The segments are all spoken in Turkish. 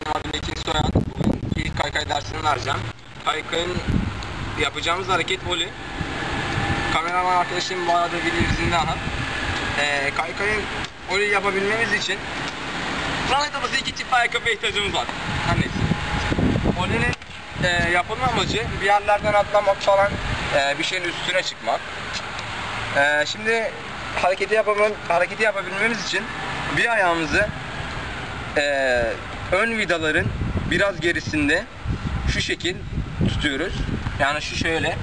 benim adım Ekin Soyan. Bugün ilk kaykay dersini vereceğim. Kaykayın yapacağımız hareket voley. Kameraman arkadaşım arada video izinde aha. Ee, kaykayın voley yapabilmemiz için lanet olası iki çift ayakkabıya ihtiyacımız var. Her neyse. Voley'nin e, yapılma amacı bir yerlerden atlamak falan e, bir şeyin üstüne çıkmak. E, şimdi hareketi yapabilmem, hareketi yapabilmemiz için bir ayağımızı e, ön vidaların biraz gerisinde şu şekil tutuyoruz. Yani şu şöyle.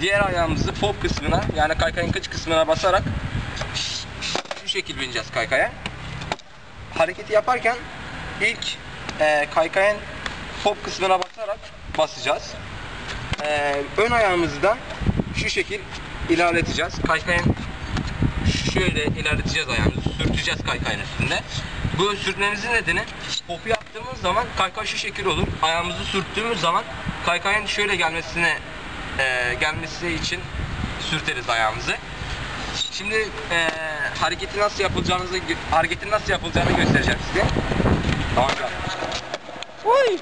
Diğer ayağımızı pop kısmına yani kaykayın kıç kısmına basarak şu şekil bineceğiz kaykaya. Hareketi yaparken ilk e, kaykayın pop kısmına basarak basacağız. E, ön ayağımızı da şu şekil ilerleteceğiz. Kaykayın şöyle ilerleteceğiz ayağımızı. Sürteceğiz kaykayın üstünde. Bu sürtmemizin nedeni popu yaptığımız zaman kaykay şu şekil olur. Ayağımızı sürttüğümüz zaman kaykayın şöyle gelmesine e, gelmesi için sürteriz ayağımızı. Şimdi e, hareketi nasıl yapılacağınızı hareketin nasıl yapılacağını göstereceğim size. Tamam. Oy!